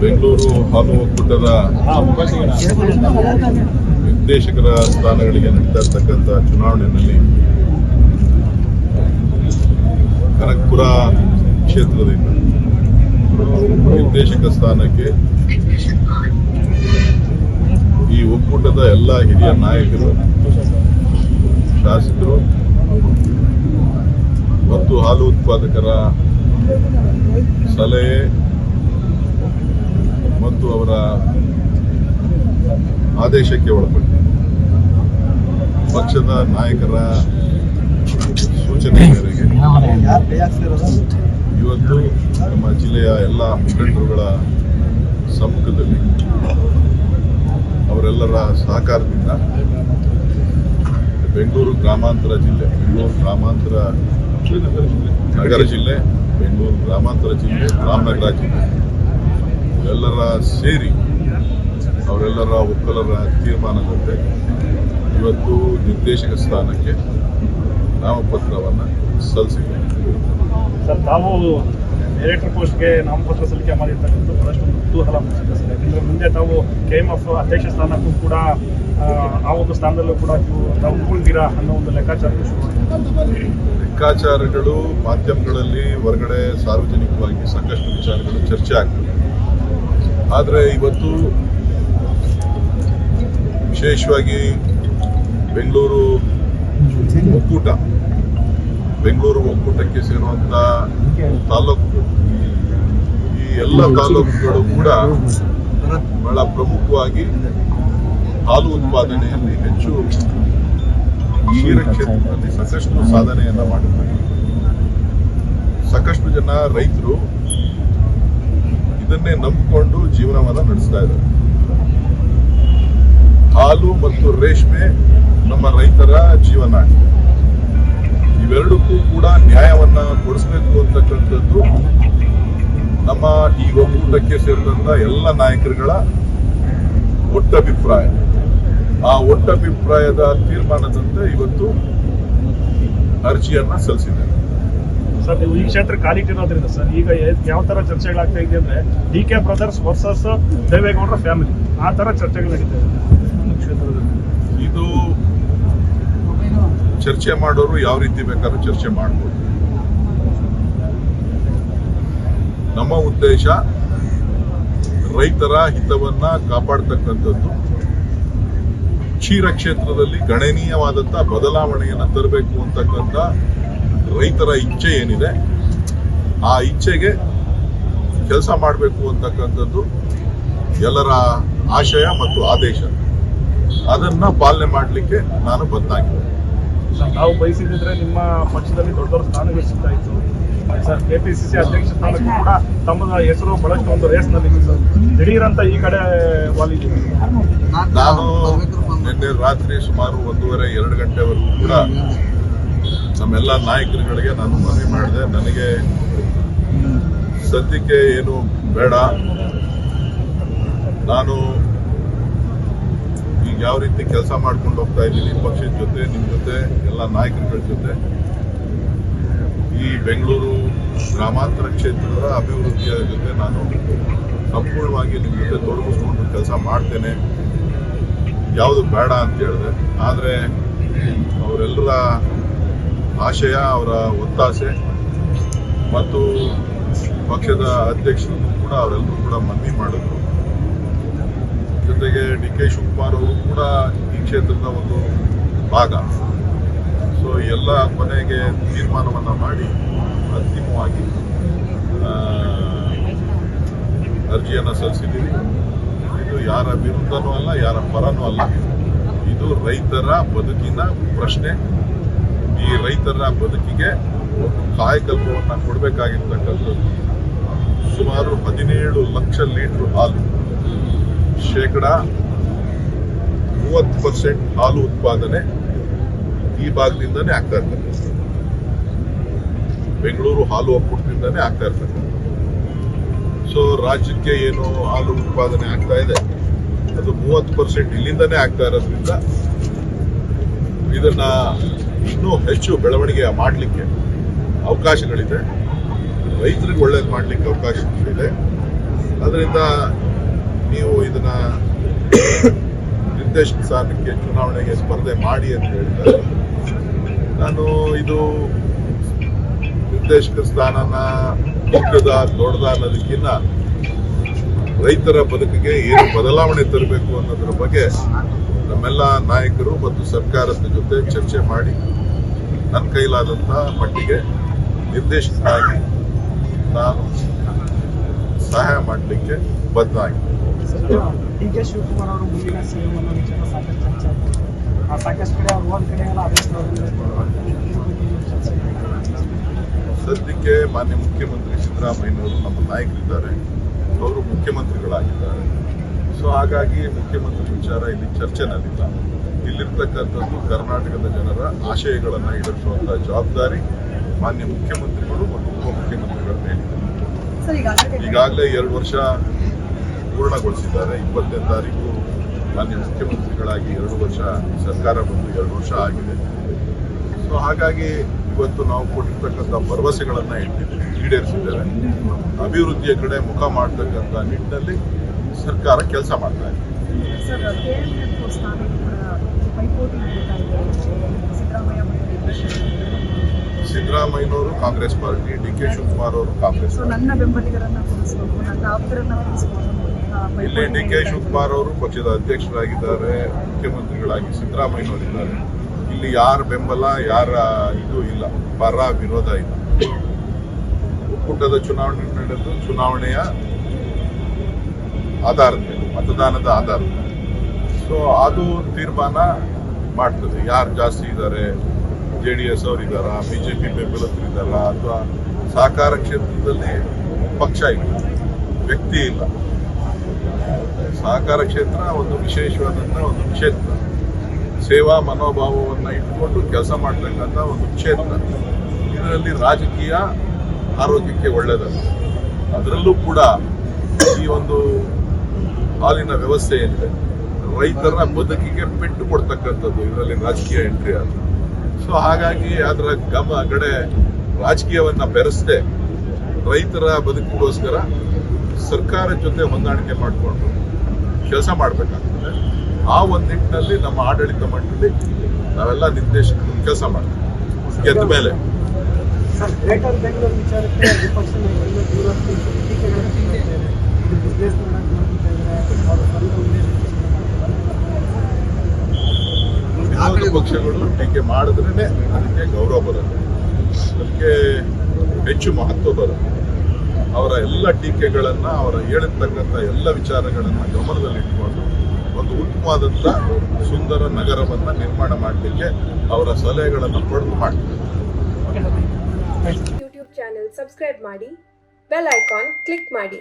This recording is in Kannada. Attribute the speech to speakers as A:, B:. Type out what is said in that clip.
A: ಬೆಂಗಳೂರು ಹಾಲು ಒಕ್ಕೂಟದ ನಿರ್ದೇಶಕರ ಸ್ಥಾನಗಳಿಗೆ ನಡೀತಾ ಇರ್ತಕ್ಕಂಥ ಚುನಾವಣೆಯಲ್ಲಿ ಕನಕ್ಪುರ ಕ್ಷೇತ್ರದಿಂದ ನಿರ್ದೇಶಕ ಸ್ಥಾನಕ್ಕೆ ಈ ಒಕ್ಕೂಟದ ಎಲ್ಲ ಹಿರಿಯ ನಾಯಕರು, ಶಾಸಕರು ಮತ್ತು ಹಾಲು ಉತ್ಪಾದಕರ ಸಲಹೆ ಮತ್ತು ಅವರ ಆದೇಶಕ್ಕೆ ಒಳಪಟ್ಟು ಪಕ್ಷದ ನಾಯಕರ ಸೂಚನೆ ಮೇರೆಗೆ ಇವತ್ತು ನಮ್ಮ ಜಿಲ್ಲೆಯ ಎಲ್ಲ ಮುಖಂಡರುಗಳ ಸಮ್ಮುಖದಲ್ಲಿ ಅವರೆಲ್ಲರ ಸಹಕಾರದಿಂದ ಬೆಂಗಳೂರು ಗ್ರಾಮಾಂತರ ಜಿಲ್ಲೆ, ಬೆಂಗಳೂರು ಗ್ರಾಮಾಂತರ ನಗರ ಜಿಲ್ಲೆ ಬೆಂಗಳೂರು ಗ್ರಾಮಾಂತರ ಜಿಲ್ಲೆ ರಾಮನಗರ ಜಿಲ್ಲೆ. ಎಲ್ಲರ ಸೇರಿ ಅವರೆಲ್ಲರ ಒಕ್ಕಲರ ತೀರ್ಮಾನದಂತೆ ಇವತ್ತು ನಿರ್ದೇಶಕ ಸ್ಥಾನಕ್ಕೆ ನಾಮಪತ್ರವನ್ನು ಸಲ್ಲಿಸಿದ್ದೇವೆ.
B: ಸರ್ ತಾವು ಡೈರೆಕ್ಟರ್ ಪೋಸ್ಟ್ಗೆ ನಾಮಪತ್ರ ಸಲ್ಲಿಕೆ ಮಾಡಿರ್ತಕ್ಕಂಥ ಬಹಳಷ್ಟು ಕುತೂಹಲ ಮೂಡಿಸಿದೆ ಸರ್. ಯಾಕಂದ್ರೆ ಮುಂದೆ ತಾವು ಕೆ ಎಂ ಎಫ್ ಅಧ್ಯಕ್ಷ ಸ್ಥಾನಕ್ಕೂ ಕೂಡ ಆ, ಒಂದು ಸ್ಥಾನದಲ್ಲೂ ಕೂಡ ನೀವು ತಾವು ಉಳ್ತೀರಾ ಅನ್ನೋ ಒಂದು ಲೆಕ್ಕಾಚಾರ
A: ಲೆಕ್ಕಾಚಾರಗಳು ಮಾಧ್ಯಮಗಳಲ್ಲಿ ಹೊರಗಡೆ ಸಾರ್ವಜನಿಕವಾಗಿ ಸಾಕಷ್ಟು ವಿಚಾರಗಳು ಚರ್ಚೆ ಆಗ್ತವೆ ಆದರೆ ಇವತ್ತು ವಿಶೇಷವಾಗಿ ಬೆಂಗಳೂರು ಒಕ್ಕೂಟ ಬೆಂಗಳೂರು ಒಕ್ಕೂಟಕ್ಕೆ ಸೇರುವಂತ ತಾಲೂಕು, ಈ ಎಲ್ಲ ತಾಲೂಕುಗಳು ಕೂಡ ಬಹಳ ಪ್ರಮುಖವಾಗಿ ಹಾಲು ಉತ್ಪಾದನೆಯಲ್ಲಿ ಹೆಚ್ಚು ಕ್ಷೀರ ಕ್ಷೇತ್ರದಲ್ಲಿ ಸಾಕಷ್ಟು ಸಾಧನೆಯನ್ನ ಮಾಡಿದ್ದಾರೆ. ಸಾಕಷ್ಟು ಜನ ರೈತರು ಇದನ್ನೇ ನಂಬಿಕೊಂಡು ಜೀವನವನ್ನ ನಡೆಸ್ತಾ ಇದ್ದಾರೆ. ಹಾಲು ಮತ್ತು ರೇಷ್ಮೆ ನಮ್ಮ ರೈತರ ಜೀವನಾಡಿ ಇವೆರಡಕ್ಕೂ ಕೂಡ ನ್ಯಾಯವನ್ನ ಕೊಡಿಸಬೇಕು ಅಂತಕ್ಕಂಥದ್ದು ನಮ್ಮ ಈ ಒಕ್ಕೂಟಕ್ಕೆ ಸೇರಿದಂತ ಎಲ್ಲ ನಾಯಕರುಗಳ ಒಟ್ಟಭಿಪ್ರಾಯ ಆ ಒಟ್ಟಭಿಪ್ರಾಯದ ತೀರ್ಮಾನದಂತೆ ಇವತ್ತು ಅರ್ಜಿಯನ್ನ ಸಲ್ಲಿಸಿದ್ದಾರೆ.
B: ಸರ್, ನೀವು ಈ ಕ್ಷೇತ್ರ ಕಾಲಿಟ್ಟಿರೋದ್ರಿಂದ ಸರ್, ಈಗ ಯಾವ ತರ ಚರ್ಚೆಗಳಾಗ್ತಾ ಇದೆ ಅಂದ್ರೆ ಡಿ ಕೆ ಬ್ರದರ್ಸ್ ವರ್ಸಸ್ ದೇವೇಗೌಡರ ಫ್ಯಾಮಿಲಿ, ಆ ತರ ಚರ್ಚೆಗಳು ನಡೀತಾ ಇದೆ ಈ ಕ್ಷೇತ್ರದಲ್ಲಿ
A: ಇದು ಚರ್ಚೆ ಮಾಡೋರು ಯಾವ ರೀತಿ ಬೇಕಾದ್ರೂ ಚರ್ಚೆ ಮಾಡ್ಬೋದು. ನಮ್ಮ ಉದ್ದೇಶ ರೈತರ ಹಿತವನ್ನ ಕಾಪಾಡ್ತಕ್ಕಂಥದ್ದು. ಕ್ಷೀರ ಕ್ಷೇತ್ರದಲ್ಲಿ ಗಣನೀಯವಾದಂತಹ ಬದಲಾವಣೆಯನ್ನ ತರಬೇಕು ಅಂತಕ್ಕಂಥ ರೈತರ ಇಚ್ಛೆ ಏನಿದೆ ಆ ಇಚ್ಛೆಗೆ ಕೆಲಸ ಮಾಡಬೇಕು ಅಂತಕ್ಕಂಥದ್ದು ಎಲ್ಲರ ಆಶಯ ಮತ್ತು ಆದೇಶ. ಅದನ್ನ ಪಾಲನೆ ಮಾಡಲಿಕ್ಕೆ ನಾನು ಬದ್ದಾಗಿದ್ದೆ
B: ಸರ್, ತಾವು ಬಯಸಿದ್ರೆ ನಿಮ್ಮ ಪಕ್ಷದಲ್ಲಿ ದೊಡ್ಡ ದೊಡ್ಡ ಸ್ಥಾನಗಳು ಸಿಗ್ತಾ ಇತ್ತು ಸರ್ ಸಿ ಅಧ್ಯಕ್ಷ ಸ್ಥಾನಕ್ಕೂ ಕೂಡ ತಮ್ಮ ಹೆಸರು ಬಹಳಷ್ಟು ಒಂದು ರೇಸ್ನಲ್ಲಿ ಸರ್. ದಿಢೀರಂತ ಈ ಕಡೆ ವಾಲಿದ್ದೀವಿ.
A: ನಾನು ನಿನ್ನೆ ರಾತ್ರಿ ಸುಮಾರು ಒಂದೂವರೆ, ಎರಡು ಗಂಟೆವರೆಗೂ ಕೂಡ ನಮ್ಮೆಲ್ಲ ನಾಯಕರುಗಳಿಗೆ ನಾನು ಮನವಿ ಮಾಡಿದೆ. ನನಗೆ ಸದ್ಯಕ್ಕೆ ಏನು ಬೇಡ. ನಾನು ಯಾವ ರೀತಿ ಕೆಲಸ ಮಾಡ್ಕೊಂಡು ಹೋಗ್ತಾ ಇದ್ದೀನಿ ಪಕ್ಷದ ಜೊತೆ ನಿಮ್ಮ ಜೊತೆ, ಎಲ್ಲ ನಾಯಕರುಗಳ ಜೊತೆ? ಈ ಬೆಂಗಳೂರು ಗ್ರಾಮಾಂತರ ಕ್ಷೇತ್ರದ ಅಭಿವೃದ್ಧಿಯ ಜೊತೆ ನಾನು ಸಂಪೂರ್ಣವಾಗಿ ನಿಮ್ಮ ಜೊತೆ ತೊಡಗಿಸ್ಕೊಂಡು ಕೆಲಸ ಮಾಡ್ತೇನೆ. ಯಾವುದು ಬೇಡ ಅಂತ ಹೇಳಿದೆ. ಆದರೆ ಅವರೆಲ್ಲರ ಆಶಯ, ಅವರ ಒತ್ತಾಸೆ ಮತ್ತು ಪಕ್ಷದ ಅಧ್ಯಕ್ಷರು ಕೂಡ ಅವರೆಲ್ಲರೂ ಕೂಡ ಮನವಿ ಮಾಡಿದ್ರು. ಜೊತೆಗೆ ಡಿ ಕೆ ಶಿವಕುಮಾರ್ ಅವರು ಕೂಡ ಈ ಕ್ಷೇತ್ರದ ಒಂದು ಭಾಗ. ಸೊ ಎಲ್ಲ ಕೊನೆಗೆ ತೀರ್ಮಾನವನ್ನು ಮಾಡಿ ಅಂತಿಮವಾಗಿ ಅರ್ಜಿಯನ್ನು ಸಲ್ಲಿಸಿದ್ದೀವಿ. ಇದು ಯಾರ ವಿರುದ್ಧನೂ ಅಲ್ಲ, ಯಾರ ಪರನೂ ಅಲ್ಲ. ಇದು ರೈತರ ಬದುಕಿನ ಪ್ರಶ್ನೆ. ಈ ರೈತರ ಬದುಕಿಗೆ ಒಂದು ಕಾಯಕಲ್ಪವನ್ನು ಕೊಡಬೇಕಾಗಿರ್ತಕ್ಕಂಥದ್ದು. ಸುಮಾರು ಹದಿನೇಳು ಲಕ್ಷ ಲೀಟ್ರ್ ಹಾಲು. ಶೇಕಡ ಮೂವತ್ತು ಪರ್ಸೆಂಟ್ ಹಾಲು ಉತ್ಪಾದನೆ ಈ ಭಾಗದಿಂದನೇ ಆಗ್ತಾ ಇರ್ತದೆ. ಬೆಂಗಳೂರು ಹಾಲು ಒಕ್ಕೂಟದಿಂದನೇ ಆಗ್ತಾ ಇರ್ತದೆ. ಸೊ ರಾಜ್ಯಕ್ಕೆ ಏನು ಹಾಲು ಉತ್ಪಾದನೆ ಆಗ್ತಾ ಇದೆ? ಅದು ಮೂವತ್ತು ಪರ್ಸೆಂಟ್ ಇಲ್ಲಿಂದನೇ ಆಗ್ತಾ ಇರೋದ್ರಿಂದ ಇದನ್ನ ಇನ್ನೂ ಹೆಚ್ಚು ಬೆಳವಣಿಗೆ ಮಾಡಲಿಕ್ಕೆ ಅವಕಾಶಗಳಿದೆ. ರೈತರಿಗೆ ಒಳ್ಳೇದು ಮಾಡಲಿಕ್ಕೆ ಅವಕಾಶಗಳಿದೆ. ಅದರಿಂದ ನೀವು ಇದನ್ನ ನಿರ್ದೇಶಕ ಸ್ಥಾನಕ್ಕೆ ಚುನಾವಣೆಗೆ ಸ್ಪರ್ಧೆ ಮಾಡಿ ಅಂತ ಹೇಳ್ತಾರೆ. ನಾನು ಇದು ನಿರ್ದೇಶಕ ಸ್ಥಾನನ ಮುಖ್ಯದ ದೊಡ್ಡದ ಅನ್ನೋದಕ್ಕಿಂತ ರೈತರ ಬದುಕಿಗೆ ಏನು ಬದಲಾವಣೆ ತರಬೇಕು ಅನ್ನೋದ್ರ ಬಗ್ಗೆ ನಮ್ಮೆಲ್ಲ ನಾಯಕರು ಮತ್ತು ಸರ್ಕಾರದ ಜೊತೆ ಚರ್ಚೆ ಮಾಡಿ ನನ್ನ ಕೈಲಾದಂಥ ಮಟ್ಟಿಗೆ ನಿರ್ದೇಶಕನಾಗಿ ನಾನು ಸಹಾಯ ಮಾಡಲಿಕ್ಕೆ ಬದ್ಧ
C: ಡಿ ಕೆ ಶಿವಕುಮಾರ್ ಅವರು ಮುಂದಿನ ಸಿಎಂ ಅನ್ನೋ ವಿಚಾರ ಸಾಕಷ್ಟು ಚರ್ಚೆ ಆಗ್ತಿದೆ ಆ ಸಾಕಷ್ಟು ಕಡೆ ಅವ್ರು ಒಂದ್ ಕಡೆ ಎಲ್ಲ
A: ಸದ್ಯಕ್ಕೆ ಮಾನ್ಯ ಮುಖ್ಯಮಂತ್ರಿ ಸಿದ್ದರಾಮಯ್ಯನವರು ನಮ್ಮ ನಾಯಕರಿದ್ದಾರೆ. ಅವರು ಮುಖ್ಯಮಂತ್ರಿಗಳಾಗಿದ್ದಾರೆ. ಸೊ ಹಾಗಾಗಿ ಮುಖ್ಯಮಂತ್ರಿ ವಿಚಾರ ಇಲ್ಲಿ ಚರ್ಚೆನಲ್ಲಿಲ್ಲ. ಇಲ್ಲಿರ್ತಕ್ಕಂಥದ್ದು ಕರ್ನಾಟಕದ ಜನರ ಆಶಯಗಳನ್ನು ಈಡೇರಿಸುವಂತಹ ಜವಾಬ್ದಾರಿ ಮಾನ್ಯ ಮುಖ್ಯಮಂತ್ರಿಗಳು ಮತ್ತು ಉಪಮುಖ್ಯಮಂತ್ರಿಗಳ ಮೇಲಿದೆ
D: ಈಗಾಗಲೇ
A: ಎರಡು ವರ್ಷ ಪೂರ್ಣಗೊಳಿಸಿದ್ದಾರೆ. ಇಪ್ಪತ್ತನೇ ತಾರೀಕು ಮಾನ್ಯ ಮುಖ್ಯಮಂತ್ರಿಗಳಾಗಿ ಎರಡು ವರ್ಷ ಸರ್ಕಾರ ಬಂದು ಎರಡು ವರ್ಷ ಆಗಿದೆ. ಸೊ ಹಾಗಾಗಿ ಇವತ್ತು ನಾವು ಕೊಟ್ಟಿರ್ತಕ್ಕಂಥ ಭರವಸೆಗಳನ್ನು ಈಡೇರಿಸಿದ್ದೇವೆ. ಅಭಿವೃದ್ಧಿಯ ಕಡೆ ಮುಖ ಮಾಡತಕ್ಕಂಥ ನಿಟ್ಟಿನಲ್ಲಿ ಸರ್ಕಾರ ಕೆಲಸ ಮಾಡ್ತಾ ಇದೆ. ಸಿದ್ದರಾಮಯ್ಯನವರು Congress party D K Shivakumar ಅವರು ಕಾಂಗ್ರೆಸ್ ಇಲ್ಲಿ ಡಿ ಕೆ. ಶಿವಕುಮಾರ್ ಅವರು ಪಕ್ಷದ ಅಧ್ಯಕ್ಷರಾಗಿದ್ದಾರೆ ಮುಖ್ಯಮಂತ್ರಿಗಳಾಗಿ ಸಿದ್ದರಾಮಯ್ಯನವರಿದ್ದಾರೆ. ಇಲ್ಲಿ ಯಾರ ಬೆಂಬಲ ಯಾರ ಇದು ಇಲ್ಲ ಪರ ವಿರೋಧ ಇಲ್ಲ. ಒಕ್ಕೂಟದ ಚುನಾವಣೆ ನಡೆದು ಚುನಾವಣೆಯ ಆಧಾರದ ಮೇಲೆ ಮತದಾನದ ಆಧಾರದ ಮೇಲೆ ಸೊ ಅದು ತೀರ್ಮಾನ ಮಾಡ್ತದೆ. ಯಾರು ಜಾಸ್ತಿ ಇದ್ದಾರೆ ಜೆ ಡಿ ಎಸ್ ಅವರು ಜೆ ಬಿಜೆಪಿ ಬೆಂಬಲಿತರಿದ್ದಾರಾ ಅಥವಾ ಸಹಕಾರ ಕ್ಷೇತ್ರದಲ್ಲಿ ಪಕ್ಷ ಇಲ್ಲ, ವ್ಯಕ್ತಿ ಇಲ್ಲ. ಸಹಕಾರ ಕ್ಷೇತ್ರ ಒಂದು ವಿಶೇಷವಾದಂಥ ಒಂದು ಕ್ಷೇತ್ರ. ಸೇವಾ ಮನೋಭಾವವನ್ನು ಇಟ್ಕೊಂಡು ಕೆಲಸ ಮಾಡ್ತಕ್ಕಂಥ ಒಂದು ಕ್ಷೇತ್ರ. ಇದರಲ್ಲಿ ರಾಜಕೀಯ ಆರೋಗ್ಯಕ್ಕೆ ಒಳ್ಳೆಯದಲ್ಲ ಅದರಲ್ಲೂ ಕೂಡ ಈ ಒಂದು ಹಾಲಿನ ವ್ಯವಸ್ಥೆ ಏನಿದೆ ರೈತರ ಬದುಕಿಗೆ ಪೆಟ್ಟು ಕೊಡ್ತಕ್ಕಂಥದ್ದು ಇದರಲ್ಲಿ ರಾಜಕೀಯ ಎಂಟ್ರಿ ಆದ ಸೊ ಹಾಗಾಗಿ ಅದರ ಗಮ ಕಡೆ ರಾಜಕೀಯವನ್ನ ಬೆರೆಸದೆ ರೈತರ ಬದುಕಿಗೋಸ್ಕರ ಸರ್ಕಾರ ಜೊತೆ ಹೊಂದಾಣಿಕೆ ಮಾಡಿಕೊಂಡು ಕೆಲಸ ಮಾಡಬೇಕಾಗ್ತದೆ. ಆ ಒಂದು ನಿಟ್ಟಿನಲ್ಲಿ ನಮ್ಮ ಆಡಳಿತ ಮಂಡಳಿ ನಾವೆಲ್ಲ ನಿರ್ದೇಶಕರು ಕೆಲಸ ಮಾಡ್ತೀವಿ. ಗೆದ್ದ ಮೇಲೆ.
C: ವಿಚಾರಕ್ಕೆ
A: ಪಕ್ಷಗಳು ಟೀಕೆ ಮಾಡಿದ್ರೇ ಅದಕ್ಕೆ ಗೌರವ ಬರುತ್ತೆ. ಅದಕ್ಕೆ ಹೆಚ್ಚು ಮಹತ್ವ ಬರುತ್ತೆ. ಅವರ ಎಲ್ಲ ಟೀಕೆಗಳನ್ನ, ಅವರ ಹೇಳಿರ್ತಕ್ಕಂಥ ಎಲ್ಲ ವಿಚಾರಗಳನ್ನ ಗಮನದಲ್ಲಿಟ್ಟುಕೊಂಡು ಒಂದು ಉತ್ತಮವಾದಂಥ ಸುಂದರ ನಗರವನ್ನ ನಿರ್ಮಾಣ ಮಾಡಲಿಕ್ಕೆ ಅವರ ಸಲಹೆಗಳನ್ನು ಪಡೆದು ಮಾಡ್ತಾರೆ.
E: ಯೂಟ್ಯೂಬ್ ಚಾನೆಲ್ ಸಬ್ಸ್ಕ್ರೈಬ್ ಮಾಡಿ ಬೆಲ್ ಐಕಾನ್ ಕ್ಲಿಕ್ ಮಾಡಿ.